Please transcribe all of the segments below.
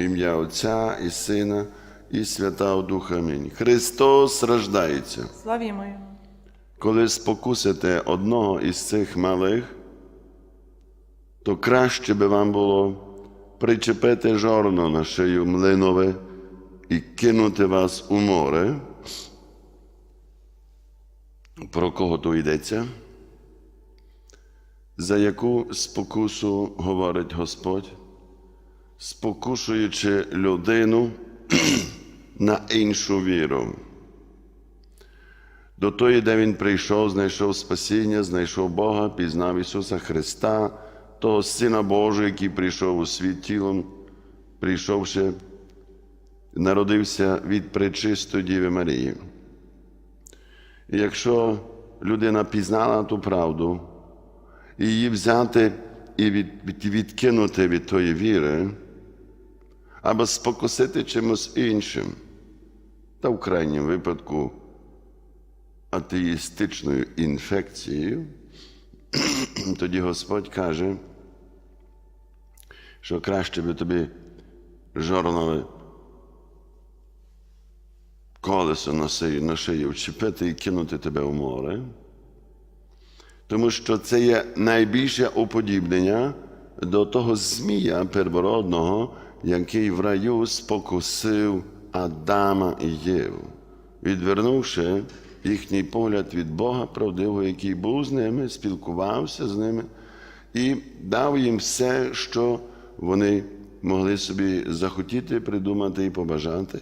Ім'я Отця і Сина, і Святого Духа. Амінь. Христос рождається. Славімо Його. Коли спокусите одного із цих малих, то краще би вам було причепити жорно на шию млинове і кинути вас у море. Про кого то йдеться? За яку спокусу говорить Господь, спокушуючи людину на іншу віру. До тої, де він прийшов, знайшов спасіння, знайшов Бога, пізнав Ісуса Христа, того Сина Божого, який прийшов у світ тілом, прийшовши, народився від пречистої Діви Марії. І якщо людина пізнала ту правду, і її взяти і від, від- відкинути від тої віри, або спокусити чимось іншим, та в крайньому випадку атеїстичною інфекцією, тоді Господь каже, що краще би тобі жорнове колесо на шию, на шию вчепити і кинути тебе в море, тому що це є найбільше уподібнення до того змія первородного, який в раю спокусив Адама і Єву, відвернувши їхній погляд від Бога правдивого, який був з ними, спілкувався з ними і дав їм все, що вони могли собі захотіти, придумати і побажати.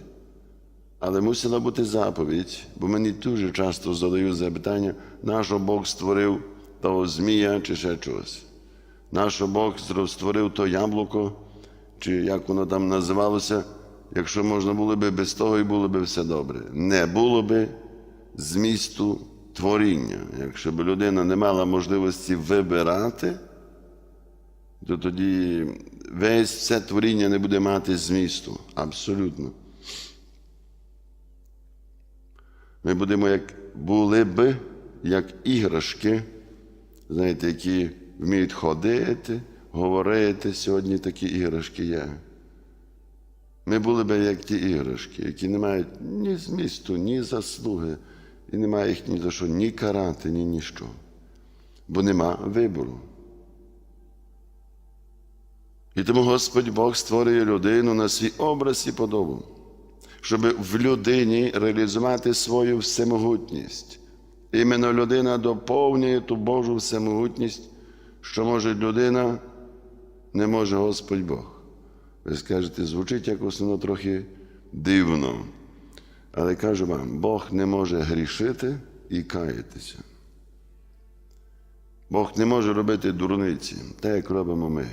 Але мусила бути заповідь, бо мені дуже часто задають запитання, нащо Бог створив того змія чи ще чогось. Нащо Бог створив то яблуко, чи як воно там називалося, якщо можна було би без того і було би все добре. Не було би змісту творіння. Якщо б людина не мала можливості вибирати, то тоді весь все творіння не буде мати змісту. Абсолютно. Ми будемо як були б, як іграшки, знаєте, які вміють ходити, говорити. Сьогодні такі іграшки є. Ми були б як ті іграшки, які не мають ні змісту, ні заслуги, і немає їх ні за що ні карати, ні ніщо. Бо нема вибору. І тому Господь Бог створює людину на свій образ і подобу, щоб в людині реалізувати свою всемогутність. Іменно людина доповнює ту Божу всемогутність, що може людина, не може Господь Бог. Ви скажете, звучить якось воно трохи дивно. Але кажу вам, Бог не може грішити і каятися. Бог не може робити дурниці, так як робимо ми.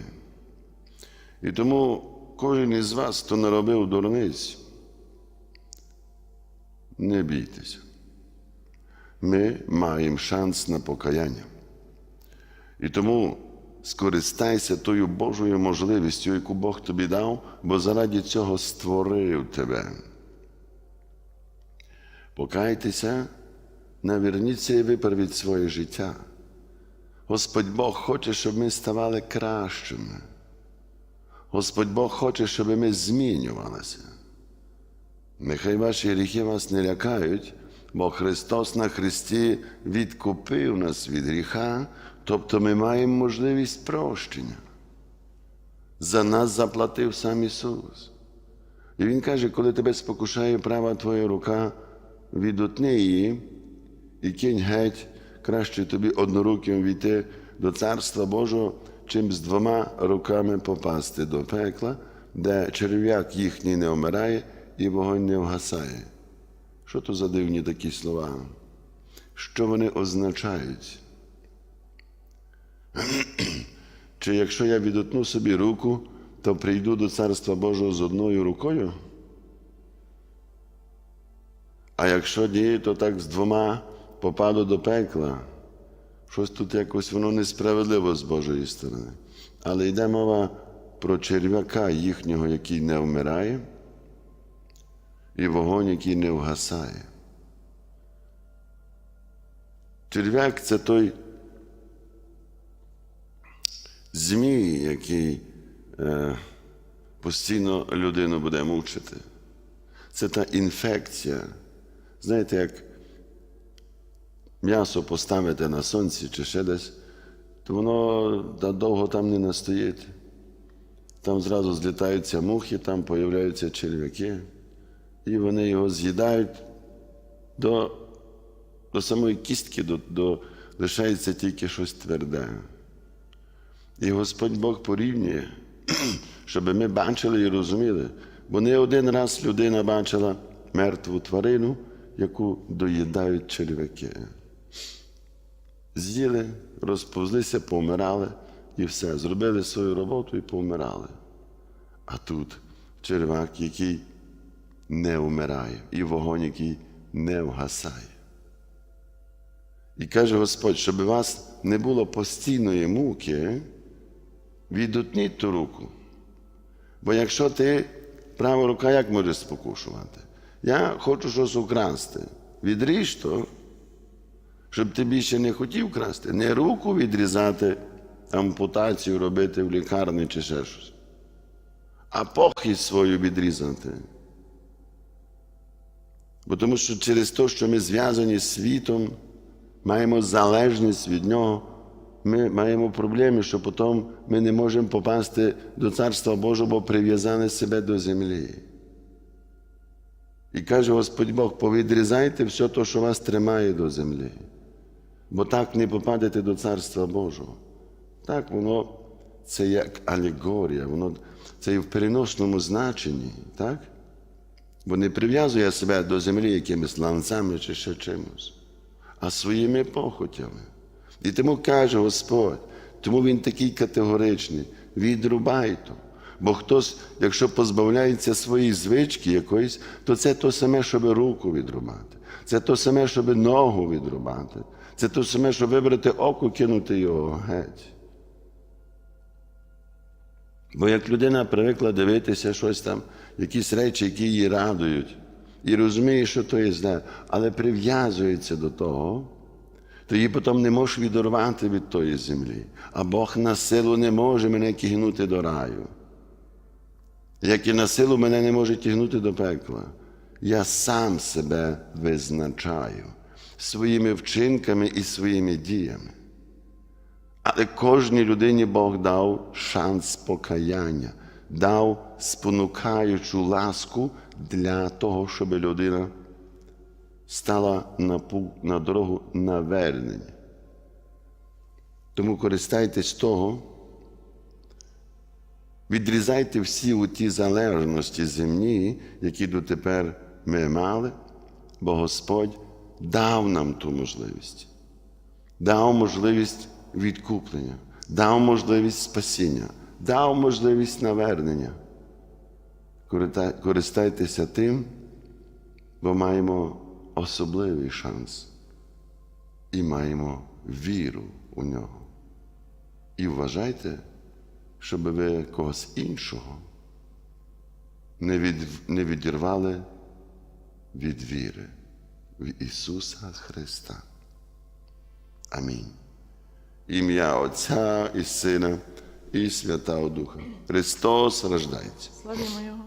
І тому кожен із вас, хто наробив дурниць, не бійтеся. Ми маємо шанс на покаяння. І тому скористайся тою Божою можливістю, яку Бог тобі дав, бо заради цього створив тебе. Покайтеся, наверніться і виправіть своє життя. Господь Бог хоче, щоб ми ставали кращими. Господь Бог хоче, щоб ми змінювалися. Нехай ваші гріхи вас не лякають, бо Христос на Христі відкупив нас від гріха, тобто ми маємо можливість прощення. За нас заплатив сам Ісус. І Він каже, коли тебе спокушає права твоя рука, відутни її і кинь геть, краще тобі одноруким війти до Царства Божого, чим з двома руками попасти до пекла, де черв'як їхній не вмирає і вогонь не вгасає. Що то за дивні такі слова? Що вони означають? Чи якщо я відотну собі руку, то прийду до Царства Божого з одною рукою? А якщо ні, то так з двома попаду до пекла. Щось тут якось воно несправедливо з Божої сторони. Але йде мова про черв'яка їхнього, який не вмирає, і вогонь, який не вгасає. Черв'як це той змій, який е, постійно людину буде мучити. Це та інфекція. Знаєте, як м'ясо поставити на сонці чи ще десь, то воно довго там не настоїть. Там зразу злітаються мухи, там появляються черв'яки, і вони його з'їдають до, до самої кістки, до, до, лишається тільки щось тверде. І Господь Бог порівнює, щоб ми бачили і розуміли. Бо не один раз людина бачила мертву тварину, яку доїдають черв'яки. З'їли, розповзлися, помирали і все. Зробили свою роботу і помирали. А тут черв'як, який не вмирає, і вогонь, який не вгасає. І каже Господь, щоб у вас не було постійної муки, відутніть ту руку. Бо якщо ти права рука, як можеш спокушувати? Я хочу щось украсти. Відріж то, щоб ти більше не хотів красти, не руку відрізати, ампутацію робити в лікарні чи ще щось, а похідь свою відрізати. Бо тому що через те, що ми зв'язані з світом, маємо залежність від нього, ми маємо проблеми, що потім ми не можемо попасти до Царства Божого, бо прив'язали себе до землі. І каже Господь Бог, повідрізайте все те, що вас тримає до землі, бо так не попадете до Царства Божого. Так воно це як алегорія, воно це і в переносному значенні, так? Бо не прив'язує себе до землі якимись ланцями чи ще чимось, а своїми похотями. І тому каже Господь, тому він такий категоричний: відрубай то. Бо хтось, якщо позбавляється своєї звички якоїсь, то це то саме, щоб руку відрубати. Це то саме, щоб ногу відрубати. Це то саме, щоб вибрати око, кинути його геть. Бо як людина привикла дивитися щось там, якісь речі, які її радують, і розуміє, що то є зле, але прив'язується до того, то її потім не можеш відорвати від тої землі. А Бог на силу не може мене тягнути до раю. Як і на силу мене не може тягнути до пекла. Я сам себе визначаю своїми вчинками і своїми діями. Але кожній людині Бог дав шанс покаяння, дав спонукаючу ласку для того, щоб людина стала на, на дорогу навернення. Тому користайтесь того, відрізайте всі ті залежності земні, які дотепер ми мали, бо Господь дав нам ту можливість, дав можливість відкуплення, дав можливість спасіння, дав можливість навернення. Користайтеся тим, бо маємо особливий шанс і маємо віру у нього. І вважайте, щоб ви когось іншого не, від, не відірвали від віри в Ісуса Христа. Амінь. Ім'я Отця і Сина і Святого Духа. Христос рождається. Славімо Його.